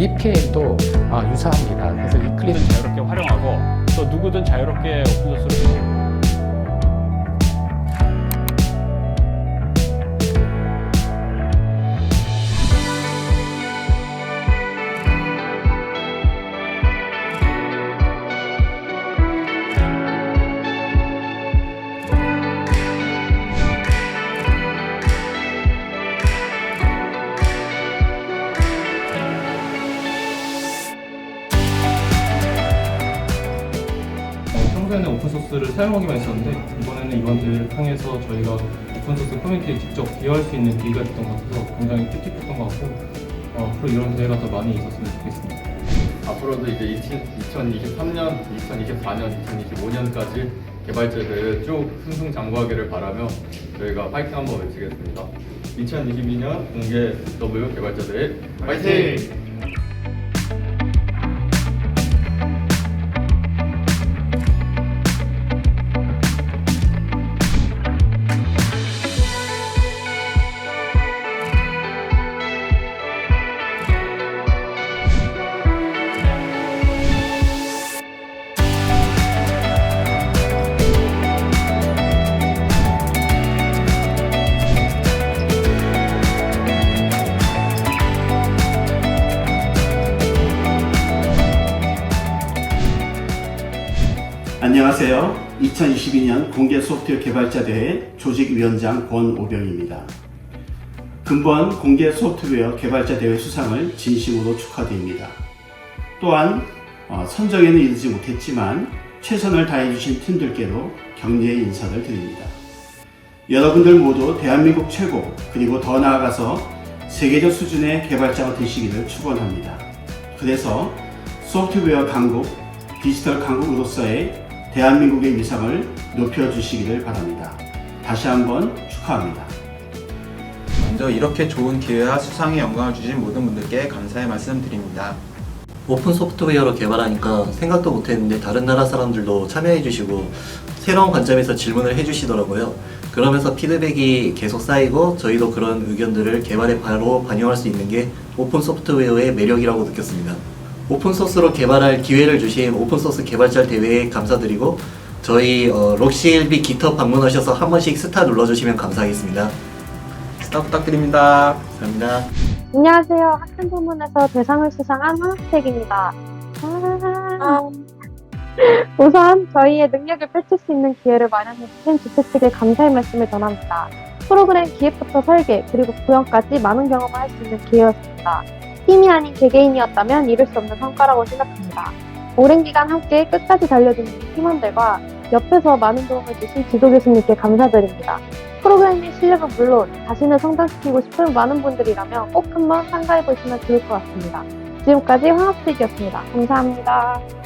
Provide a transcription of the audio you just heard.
EPL도 아, 유사합니다. 그래서 이 클립 누구든 자유롭게 활용하고 또 누구든 자유롭게 오픈소스를 평소에는 오픈소스를 사용하기만 했었는데 이번에는 이번들을 통해서 저희가 오픈소스 커뮤니티에 직접 기여할 수 있는 기회가 됐던 것 같아서 굉장히 뜻깊었던 것 같고 어, 앞으로 이런 대회가 더 많이 있었으면 좋겠습니다. 앞으로도 이제 2023년, 2024년, 2025년까지 개발자들을 쭉 승승장구하기를 바라며 저희가 파이팅 한번 외치겠습니다. 2022년 공개 W 개발자들 파이팅! 안녕하세요. 2022년 공개 소프트웨어 개발자 대회 조직위원장 권오병입니다. 근본 공개 소프트웨어 개발자 대회 수상을 진심으로 축하드립니다. 또한 어, 선정에는 이르지 못했지만 최선을 다해주신 팀들께도 격려의 인사를 드립니다. 여러분들 모두 대한민국 최고 그리고 더 나아가서 세계적 수준의 개발자가 되시기를 축원합니다. 그래서 소프트웨어 강국, 디지털 강국으로서의 대한민국의 위상을 높여주시기를 바랍니다. 다시 한번 축하합니다. 먼저 이렇게 좋은 기회와 수상의 영광을 주신 모든 분들께 감사의 말씀 드립니다. 오픈 소프트웨어로 개발하니까 생각도 못했는데 다른 나라 사람들도 참여해주시고 새로운 관점에서 질문을 해주시더라고요. 그러면서 피드백이 계속 쌓이고 저희도 그런 의견들을 개발에 바로 반영할 수 있는 게 오픈 소프트웨어의 매력이라고 느꼈습니다. 오픈 소스로 개발할 기회를 주신 오픈 소스 개발자 대회에 감사드리고 저희 어, 록시일비 기터 방문하셔서 한 번씩 스타 눌러주시면 감사하겠습니다. 스타 부탁드립니다. 감사합니다. 안녕하세요. 학생 부문에서 대상을 수상한 황학택입니다. 아. 우선 저희의 능력을 펼칠 수 있는 기회를 마련해 주신 주최 측에 감사의 말씀을 전합니다. 프로그램 기획부터 설계 그리고 구현까지 많은 경험을 할 수 있는 기회였습니다. 팀이 아닌 개개인이었다면 이룰 수 없는 성과라고 생각합니다. 오랜 기간 함께 끝까지 달려주는 팀원들과 옆에서 많은 도움을 주신 지도 교수님께 감사드립니다. 프로그래밍 실력은 물론 자신을 성장시키고 싶은 많은 분들이라면 꼭 한번 참가해 보시면 좋을 것 같습니다. 지금까지 황학택이었습니다. 감사합니다.